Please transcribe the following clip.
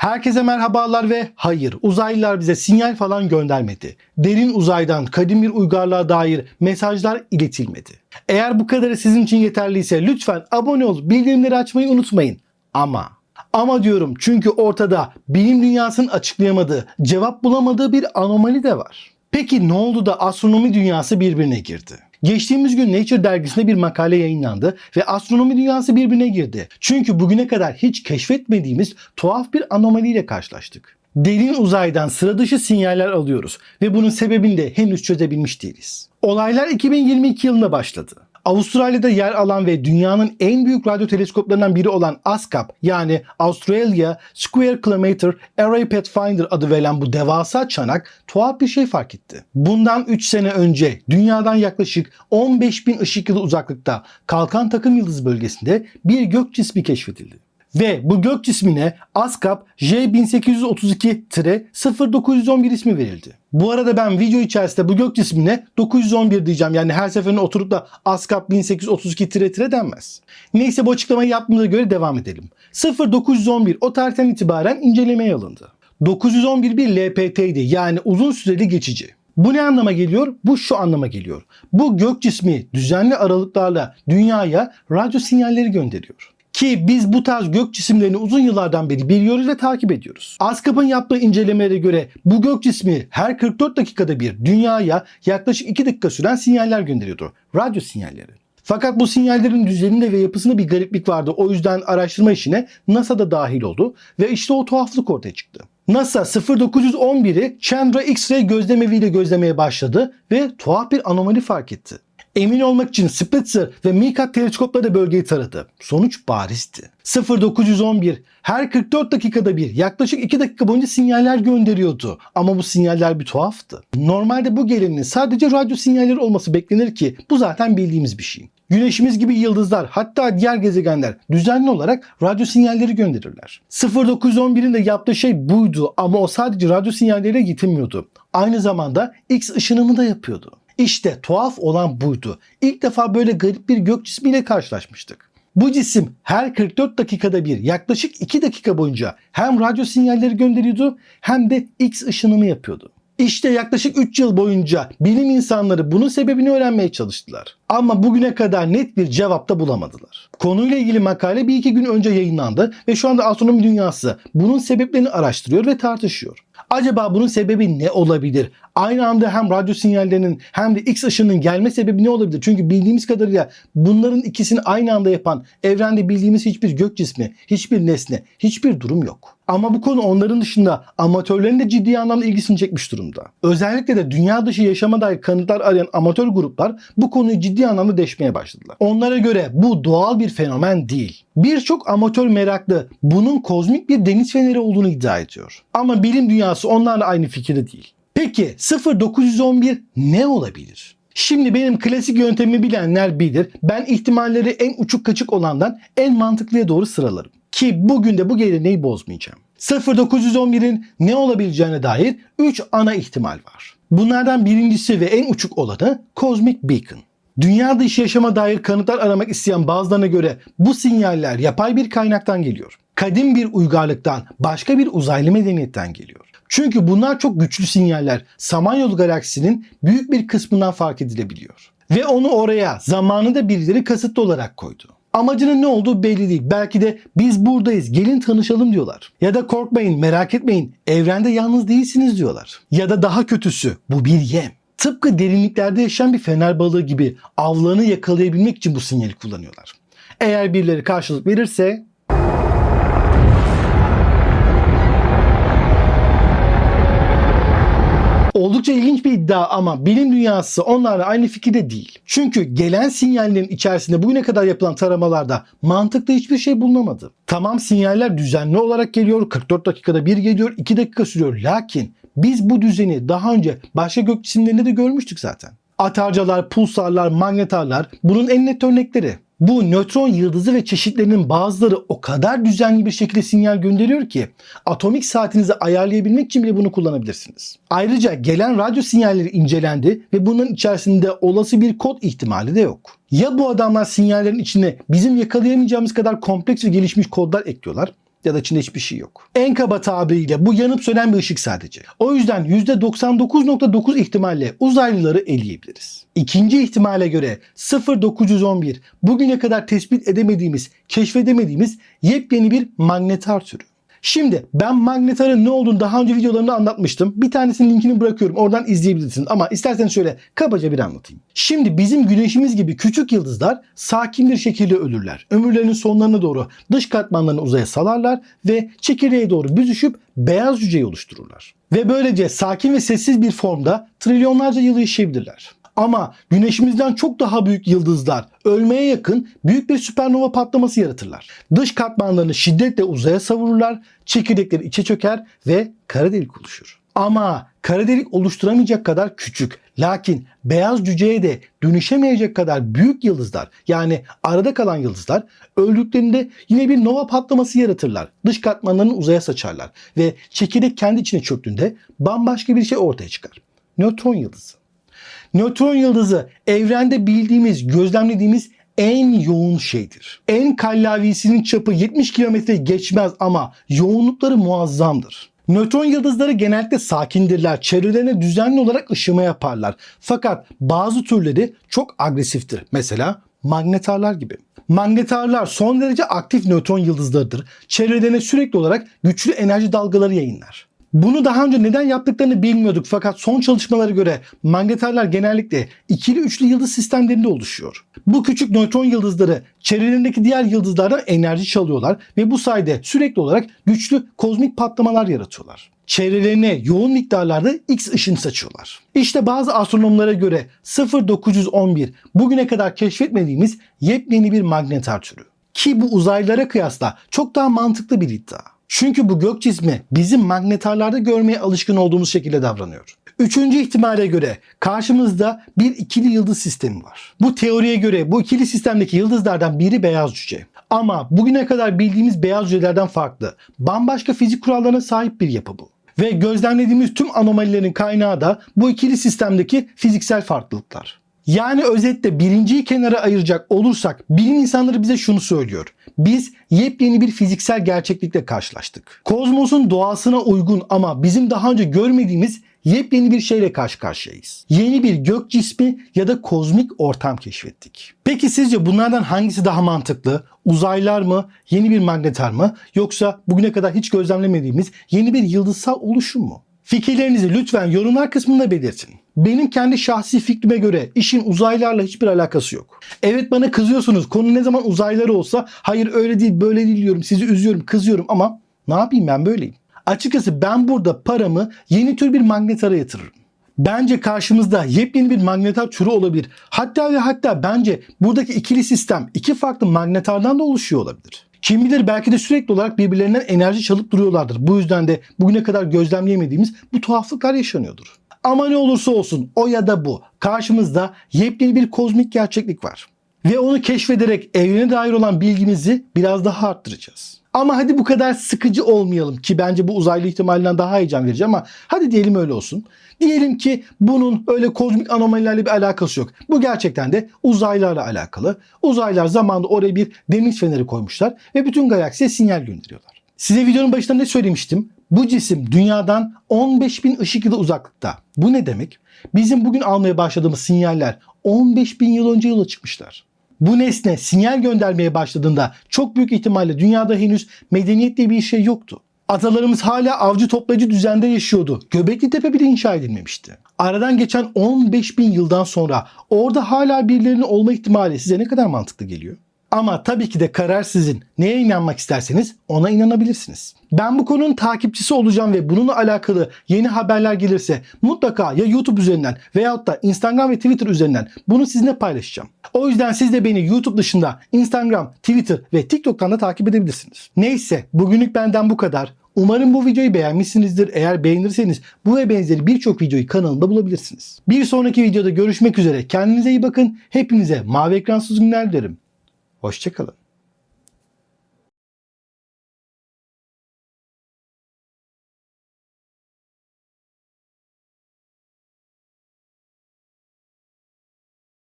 Herkese merhabalar ve hayır uzaylılar bize sinyal falan göndermedi. Derin uzaydan kadim bir uygarlığa dair mesajlar iletilmedi. Eğer bu kadarı sizin için yeterliyse lütfen abone olup bildirimleri açmayı unutmayın. Ama ama diyorum çünkü ortada bilim dünyasının açıklayamadığı, cevap bulamadığı bir anomali de var. Peki ne oldu da astronomi dünyası birbirine girdi? Geçtiğimiz gün Nature dergisinde bir makale yayınlandı ve astronomi dünyası birbirine girdi. Çünkü bugüne kadar hiç keşfetmediğimiz tuhaf bir anomaliyle karşılaştık. Derin uzaydan sıra dışı sinyaller alıyoruz ve bunun sebebini de henüz çözebilmiş değiliz. Olaylar 2022 yılında başladı. Avustralya'da yer alan ve dünyanın en büyük radyo teleskoplarından biri olan ASCAP yani Australia Square Kilometre Array Pathfinder adı verilen bu devasa çanak tuhaf bir şey fark etti. Bundan 3 sene önce dünyadan yaklaşık 15 bin ışık yılı uzaklıkta Kalkan Takım Yıldızı bölgesinde bir gök cismi keşfedildi. Ve bu gök cismine ASCAP J1832-0911 ismi verildi. Bu arada ben video içerisinde bu gök cismine 911 diyeceğim. Yani her seferinde oturup da ASCAP 1832 denmez. Neyse bu açıklamayı yaptığımıza göre devam edelim. 0911 o tarihten itibaren incelemeye alındı. 911 bir LPT'ydi yani uzun süreli geçici. Bu ne anlama geliyor? Bu şu anlama geliyor. Bu gök cismi düzenli aralıklarla dünyaya radyo sinyalleri gönderiyor. Ki biz bu tarz gök cisimlerini uzun yıllardan beri biliyoruz ve takip ediyoruz. ASCAP'ın yaptığı incelemelere göre bu gök cismi her 44 dakikada bir dünyaya yaklaşık 2 dakika süren sinyaller gönderiyordu. Radyo sinyalleri. Fakat bu sinyallerin düzeninde ve yapısında bir gariplik vardı. O yüzden araştırma işine NASA da dahil oldu ve işte o tuhaflık ortaya çıktı. NASA 0911'i Chandra X-ray gözlemeviyle gözlemeye başladı ve tuhaf bir anomali fark etti. Emin olmak için Spitzer ve Meerkat teleskopları da bölgeyi taradı. Sonuç barizdi. 0911 her 44 dakikada bir yaklaşık 2 dakika boyunca sinyaller gönderiyordu. Ama bu sinyaller bir tuhaftı. Normalde bu geleneğin sadece radyo sinyalleri olması beklenir ki bu zaten bildiğimiz bir şey. Güneşimiz gibi yıldızlar hatta diğer gezegenler düzenli olarak radyo sinyalleri gönderirler. 0911'in de yaptığı şey buydu ama o sadece radyo sinyalleriyle yetinmiyordu. Aynı zamanda X ışınımı da yapıyordu. İşte tuhaf olan buydu. İlk defa böyle garip bir gök cismiyle karşılaşmıştık. Bu cisim her 44 dakikada bir yaklaşık 2 dakika boyunca hem radyo sinyalleri gönderiyordu hem de X ışınımı yapıyordu. İşte yaklaşık 3 yıl boyunca bilim insanları bunun sebebini öğrenmeye çalıştılar. Ama bugüne kadar net bir cevap da bulamadılar. Konuyla ilgili makale bir iki gün önce yayınlandı ve şu anda astronomi dünyası bunun sebeplerini araştırıyor ve tartışıyor. Acaba bunun sebebi ne olabilir? Aynı anda hem radyo sinyallerinin hem de X ışınının gelme sebebi ne olabilir? Çünkü bildiğimiz kadarıyla bunların ikisini aynı anda yapan evrende bildiğimiz hiçbir gök cismi, hiçbir nesne, hiçbir durum yok. Ama bu konu onların dışında amatörlerin de ciddi anlamda ilgisini çekmiş durumda. Özellikle de dünya dışı yaşama dair kanıtlar arayan amatör gruplar bu konuyu ciddi anlamda deşmeye başladılar. Onlara göre bu doğal bir fenomen değil. Birçok amatör meraklı bunun kozmik bir deniz feneri olduğunu iddia ediyor. Ama bilim dünyası onlarla aynı fikirde değil. Peki 0911 ne olabilir? Şimdi benim klasik yöntemi bilenler bilir. Ben ihtimalleri en uçuk kaçık olandan en mantıklıya doğru sıralarım. Ki bugün de bu geleneği bozmayacağım. 0911'in ne olabileceğine dair 3 ana ihtimal var. Bunlardan birincisi ve en uçuk olanı Cosmic Beacon. Dünya dışı yaşama dair kanıtlar aramak isteyen bazılarına göre bu sinyaller yapay bir kaynaktan geliyor. Kadim bir uygarlıktan, başka bir uzaylı medeniyetten geliyor. Çünkü bunlar çok güçlü sinyaller Samanyolu galaksisinin büyük bir kısmından fark edilebiliyor. Ve onu oraya zamanında birileri kasıtlı olarak koydu. Amacının ne olduğu belli değil. Belki de biz buradayız gelin tanışalım diyorlar. Ya da korkmayın merak etmeyin evrende yalnız değilsiniz diyorlar. Ya da daha kötüsü bu bir yem. Tıpkı derinliklerde yaşayan bir fener balığı gibi avlarını yakalayabilmek için bu sinyali kullanıyorlar. Eğer birileri karşılık verirse Oldukça ilginç bir iddia ama bilim dünyası onlarla aynı fikirde değil. Çünkü gelen sinyallerin içerisinde bugüne kadar yapılan taramalarda mantıklı hiçbir şey bulunamadı. Tamam sinyaller düzenli olarak geliyor, 44 dakikada bir geliyor, 2 dakika sürüyor. Lakin biz bu düzeni daha önce başka gök cisimlerinde de görmüştük zaten. Atarcalar, pulsarlar, magnetarlar bunun en net örnekleri. Bu nötron yıldızı ve çeşitlerinin bazıları o kadar düzenli bir şekilde sinyal gönderiyor ki atomik saatinizi ayarlayabilmek için bile bunu kullanabilirsiniz. Ayrıca gelen radyo sinyalleri incelendi ve bunun içerisinde olası bir kod ihtimali de yok. Ya bu adamlar sinyallerin içine bizim yakalayamayacağımız kadar kompleks ve gelişmiş kodlar ekliyorlar ya da içinde hiçbir şey yok. En kaba tabiriyle bu yanıp sönen bir ışık sadece. O yüzden %99.9 ihtimalle uzaylıları eleyebiliriz. İkinci ihtimale göre 0911 bugüne kadar tespit edemediğimiz, keşfedemediğimiz yepyeni bir magnetar türü. Şimdi ben magnetarın ne olduğunu daha önce videolarımda anlatmıştım. Bir tanesinin linkini bırakıyorum. Oradan izleyebilirsiniz. Ama isterseniz şöyle kabaca bir anlatayım. Şimdi bizim güneşimiz gibi küçük yıldızlar sakin bir şekilde ölürler. Ömürlerinin sonlarına doğru dış katmanlarını uzaya salarlar ve çekirdeğe doğru büzüşüp beyaz cüceyi oluştururlar. Ve böylece sakin ve sessiz bir formda trilyonlarca yıl yaşayabilirler. Ama güneşimizden çok daha büyük yıldızlar ölmeye yakın büyük bir süpernova patlaması yaratırlar. Dış katmanlarını şiddetle uzaya savururlar, çekirdekleri içe çöker ve kara delik oluşur. Ama kara delik oluşturamayacak kadar küçük lakin beyaz cüceye de dönüşemeyecek kadar büyük yıldızlar yani arada kalan yıldızlar öldüklerinde yine bir nova patlaması yaratırlar. Dış katmanlarını uzaya saçarlar ve çekirdek kendi içine çöktüğünde bambaşka bir şey ortaya çıkar. Nötron yıldızı. Nötron yıldızı evrende bildiğimiz, gözlemlediğimiz en yoğun şeydir. En kallavisinin çapı 70 kilometre geçmez ama yoğunlukları muazzamdır. Nötron yıldızları genellikle sakindirler. Çevrelerine düzenli olarak ışıma yaparlar. Fakat bazı türleri çok agresiftir. Mesela magnetarlar gibi. Magnetarlar son derece aktif nötron yıldızlarıdır. Çevrelerine sürekli olarak güçlü enerji dalgaları yayınlar. Bunu daha önce neden yaptıklarını bilmiyorduk fakat son çalışmalara göre magnetarlar genellikle ikili üçlü yıldız sistemlerinde oluşuyor. Bu küçük nötron yıldızları çevrelerindeki diğer yıldızlardan enerji çalıyorlar ve bu sayede sürekli olarak güçlü kozmik patlamalar yaratıyorlar. Çevrelerine yoğun miktarlarda X ışını saçıyorlar. İşte bazı astronomlara göre 0911 bugüne kadar keşfetmediğimiz yepyeni bir magnetar türü. Ki bu uzaylılara kıyasla çok daha mantıklı bir iddia. Çünkü bu gök cismi bizim magnetarlarda görmeye alışkın olduğumuz şekilde davranıyor. Üçüncü ihtimale göre karşımızda bir ikili yıldız sistemi var. Bu teoriye göre bu ikili sistemdeki yıldızlardan biri beyaz cüce. Ama bugüne kadar bildiğimiz beyaz cücelerden farklı. Bambaşka fizik kurallarına sahip bir yapı bu. Ve gözlemlediğimiz tüm anomalilerin kaynağı da bu ikili sistemdeki fiziksel farklılıklar. Yani özetle birinciyi kenara ayıracak olursak bilim insanları bize şunu söylüyor. Biz yepyeni bir fiziksel gerçeklikle karşılaştık. Kozmosun doğasına uygun ama bizim daha önce görmediğimiz yepyeni bir şeyle karşı karşıyayız. Yeni bir gök cismi ya da kozmik ortam keşfettik. Peki sizce bunlardan hangisi daha mantıklı? Uzaylar mı, yeni bir magnetar mı yoksa bugüne kadar hiç gözlemlemediğimiz yeni bir yıldızsal oluşum mu? Fikirlerinizi lütfen yorumlar kısmında belirtin. Benim kendi şahsi fikrime göre işin uzaylarla hiçbir alakası yok. Evet bana kızıyorsunuz. Konu ne zaman uzayları olsa hayır öyle değil böyle değil diyorum. Sizi üzüyorum kızıyorum ama ne yapayım ben böyleyim. Açıkçası ben burada paramı yeni tür bir magnetara yatırırım. Bence karşımızda yepyeni bir magnetar türü olabilir. Hatta ve hatta bence buradaki ikili sistem iki farklı magnetardan da oluşuyor olabilir. Kim bilir belki de sürekli olarak birbirlerinden enerji çalıp duruyorlardır. Bu yüzden de bugüne kadar gözlemleyemediğimiz bu tuhaflıklar yaşanıyordur. Ama ne olursa olsun o ya da bu karşımızda yepyeni bir kozmik gerçeklik var. Ve onu keşfederek evrene dair olan bilgimizi biraz daha arttıracağız. Ama hadi bu kadar sıkıcı olmayalım ki bence bu uzaylı ihtimalinden daha heyecan verici ama hadi diyelim öyle olsun. Diyelim ki bunun öyle kozmik anomalilerle bir alakası yok. Bu gerçekten de uzaylarla alakalı. Uzaylar zamanında oraya bir deniz feneri koymuşlar ve bütün galaksiye sinyal gönderiyorlar. Size videonun başında ne söylemiştim? Bu cisim dünyadan 15 bin ışık yılı uzaklıkta. Bu ne demek? Bizim bugün almaya başladığımız sinyaller 15 bin yıl önce yola çıkmışlar. Bu nesne sinyal göndermeye başladığında çok büyük ihtimalle dünyada henüz medeniyet diye bir şey yoktu. Atalarımız hala avcı toplayıcı düzende yaşıyordu. Göbekli Tepe bile inşa edilmemişti. Aradan geçen 15 bin yıldan sonra orada hala birilerinin olma ihtimali size ne kadar mantıklı geliyor? Ama tabii ki de karar sizin. Neye inanmak isterseniz ona inanabilirsiniz. Ben bu konunun takipçisi olacağım ve bununla alakalı yeni haberler gelirse mutlaka ya YouTube üzerinden veyahut da Instagram ve Twitter üzerinden bunu sizinle paylaşacağım. O yüzden siz de beni YouTube dışında Instagram, Twitter ve TikTok'tan da takip edebilirsiniz. Neyse bugünlük benden bu kadar. Umarım bu videoyu beğenmişsinizdir. Eğer beğenirseniz bu ve benzeri birçok videoyu kanalımda bulabilirsiniz. Bir sonraki videoda görüşmek üzere. Kendinize iyi bakın. Hepinize mavi ekransız günler dilerim. Hoşçakalın.